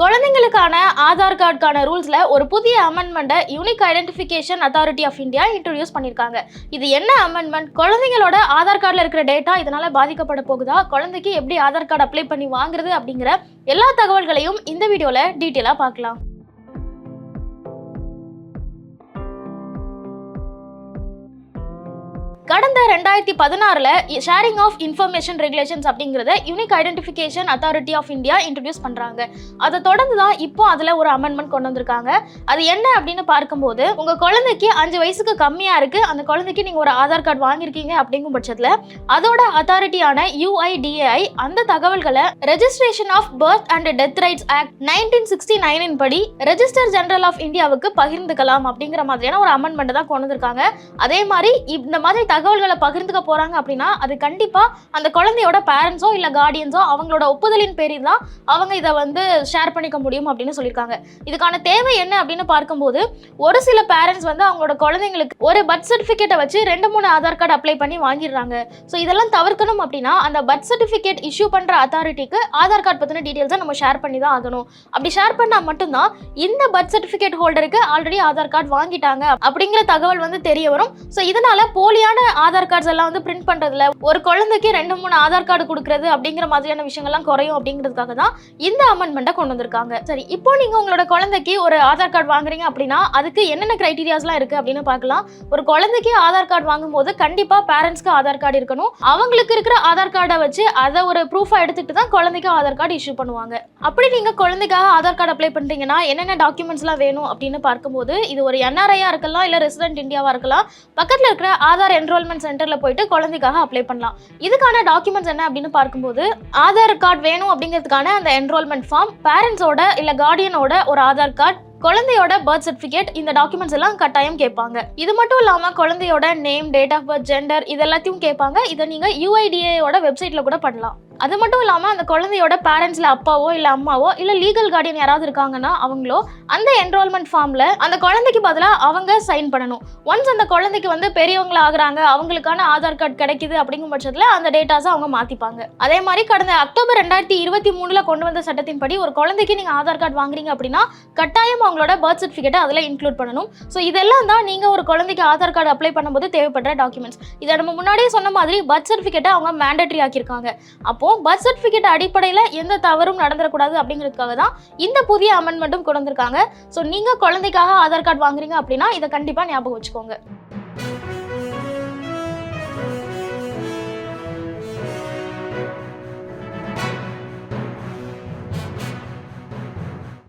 குழந்தைங்களுக்கான ஆதார் கார்டுக்கான ரூல்ஸில் ஒரு புதிய அமெண்ட்மெண்ட்டை unique identification authority of India introduce பண்ணியிருக்காங்க இது என்ன அமெண்ட்மெண்ட் குழந்தைங்களோட ஆதார் கார்டில் இருக்கிற டேட்டா இதனால் பாதிக்கப்பட போகுதா? குழந்தைக்கு எப்படி ஆதார் கார்டு அப்ளை பண்ணி வாங்குறது அப்படிங்கிற எல்லா தகவல்களையும் இந்த வீடியோவில் டீட்டெயிலாக பார்க்கலாம். கடந்த ரெண்டாயிரத்தி பதினாறுல ஷேரிங் ஆஃப் இன்ஃபர்மேஷன் ரெகுலேஷன்ஸ் அப்படிங்கிறத unique identification authority of India introduce பண்ணுறாங்க அதை தொடர்ந்து தான் இப்போ அதில் ஒரு அமெண்ட்மெண்ட் கொண்டு வந்திருக்காங்க. அது என்ன அப்படின்னு பார்க்கும்போது உங்கள் குழந்தைக்கு அஞ்சு வயசுக்கு கம்மியாக இருக்குது அந்த குழந்தைக்கு நீங்கள் ஒரு ஆதார் கார்டு வாங்கியிருக்கீங்க அப்படிங்கும் பட்சத்தில் அதோட அத்தாரிட்டியான யுஐடிஏஐ அந்த தகவல்களை registration of birth and death rights act nineteen sixty நைனின் படி ரெஜிஸ்டர் ஜெனரல் ஆஃப் இந்தியாவுக்கு பகிர்ந்துக்கலாம் அப்படிங்கிற மாதிரியான ஒரு அமெண்ட்மெண்ட் தான் கொண்டு வந்திருக்காங்க. அதே மாதிரி இந்த மாதிரி தகவல்களை பகிர்ந்துக்க போகிறாங்க அப்படின்னா அது கண்டிப்பாக அந்த குழந்தையோட பேரண்ட்ஸோ இல்லை கார்டியன்ஸோ அவங்களோட ஒப்புதலின் பேரில் தான் அவங்க இதை வந்து ஷேர் பண்ணிக்க முடியும் அப்படின்னு சொல்லியிருக்காங்க. இதுக்கான தேவை என்ன அப்படின்னு பார்க்கும்போது ஒரு சில பேரண்ட்ஸ் வந்து அவங்களோட குழந்தைங்களுக்கு ஒரு பர்த் சர்டிஃபிகேட்டை வச்சு ரெண்டு மூணு ஆதார் கார்டு அப்ளை பண்ணி வாங்கிடுறாங்க. ஸோ இதெல்லாம் தவிர்க்கணும் அப்படின்னா அந்த பர்த் சர்டிஃபிகேட் இஷ்யூ பண்ணுற அத்தாரிட்டிக்கு ஆதார் கார்டு பற்றின டீட்டெயில்ஸை நம்ம ஷேர் பண்ணி தான் ஆகணும். அப்படி ஷேர் பண்ணால் மட்டும்தான் இந்த பர்த் சர்டிஃபிகேட் ஹோல்டருக்கு ஆல்ரெடி ஆதார் கார்டு வாங்கிட்டாங்க அப்படிங்கிற தகவல் வந்து தெரிய வரும். ஸோ இதனால போலியான ஆதார் கார்ட்ஸ் எல்லாம் வந்து பிரிண்ட் பண்றதுல ஒரு குழந்தைக்கு ரெண்டு மூணு ஆதார் கார்டு கொடுக்கறது அப்படிங்கிற மாதிரியான விஷயங்கள்லாம் குறையும் அப்படிங்கிறதுக்காக தான் இந்த அமெண்ட்மெண்ட்டை கொண்டு வந்திருக்காங்க. சரி இப்போ நீங்க உங்களோட குழந்தைக்கு ஒரு ஆதார் கார்டு வாங்குறீங்க அப்படின்னா அதுக்கு என்னென்ன கிரைட்டீரியாஸ்லாம் இருக்கு அப்படின்னு பார்க்கலாம். ஒரு குழந்தைக்கு ஆதார் கார்டு வாங்கும்போது கண்டிப்பா பேரண்ட்ஸ்க்கு ஆதார் கார்டு இருக்கணும். அவங்களுக்கு இருக்கிற ஆதார் கார்டை வச்சு அதை ஒரு ப்ரூஃபா எடுத்துட்டு தான் குழந்தைக்கு ஆதார் கார்டு இஷ்யூ பண்ணுவாங்க. அப்படி நீங்க குழந்தைக்காக ஆதார் கார்டு அப்ளை பண்றீங்கன்னா என்னென்ன டாக்குமெண்ட்ஸ்லாம் வேணும் அப்படின்னு பார்க்கும்போது இது ஒரு என்ஆர்ஐயா இருக்கலாம் இல்ல ரெசிடென்ட் இந்தியாவா இருக்கலாம் பக்கத்துல இருக்கிற ஆதார் என்ரோல்மெண்ட் சென்டரில் போயிட்டு குழந்தைக்காக அப்ளை பண்ணலாம். இதுக்கான டாக்குமெண்ட்ஸ் என்ன அப்படின்னு பார்க்கும்போது ஆதார் கார்டு வேணும் அப்படிங்கிறதுக்கான அந்த என்ரோல்மெண்ட் ஃபார்ம் பேரண்ட்ஸோட இல்லை கார்டியனோட ஒரு ஆதார் கார்டு குழந்தையோட பர்த் சர்டிஃபிகேட் இந்த டாக்குமெண்ட்ஸ் எல்லாம் கட்டாயம் கேட்பாங்க. இது மட்டும் இல்லாமல் குழந்தையோட name date of birth gender இது எல்லாத்தையும் கேட்பாங்க. இதை நீங்கள் யூஐடிஏயோட வெப்சைட்டில் கூட பண்ணலாம். அது மட்டும் இல்லாமல் அந்த குழந்தையோட பேரண்ட்ஸில் அப்பாவோ இல்லை அம்மாவோ இல்லை லீகல் கார்டியன் யாராவது இருக்காங்கன்னா அவங்களோ அந்த என்ரோல்மெண்ட் ஃபார்மில் அந்த குழந்தைக்கு பதிலாக அவங்க சைன் பண்ணணும். ஒன்ஸ் அந்த குழந்தைக்கு வந்து பெரியவங்களா ஆகுறாங்க அவங்களுக்கான ஆதார் கார்டு கிடைக்குது அப்படிங்கும் பட்சத்தில் அந்த டேட்டாஸை அவங்க மாற்றிப்பாங்க அதே மாதிரி கடந்த அக்டோபர் ரெண்டாயிரத்தி இருபத்தி மூணில் கொண்டு வந்த சட்டத்தின்படி ஒரு குழந்தைக்கு நீங்கள் ஆதார் கார்டு வாங்குறீங்க அப்படின்னா கட்டாயம் அவங்களோட பர்த் சர்டிஃபிகேட்டை அதில் இன்க்ளூட் பண்ணணும். ஸோ இதெல்லாம் தான் நீங்கள் ஒரு குழந்தைக்கு ஆதார் கார்டு அப்ளை பண்ணும்போது தேவைப்படுற டாக்குமெண்ட்ஸ் இதை நம்ம முன்னாடியே சொன்ன மாதிரி பர்த் சர்டிஃபிகேட்டை அவங்க மேண்டட்ரி ஆக்கியிருக்காங்க. அப்போ அப்போ பர்த் சர்டிஃபிகேட் அடிப்படையில் எந்த தவறும் நடந்துடக்கூடாது அப்படிங்கிறதுக்காக தான் இந்த புதிய அமெண்ட்மெண்ட்டும் கொண்டு வந்திருக்காங்க ஸோ நீங்கள் குழந்தைக்காக ஆதார் கார்டு வாங்குறீங்க அப்படின்னா இதை கண்டிப்பாக ஞாபகம் வச்சுக்கோங்க.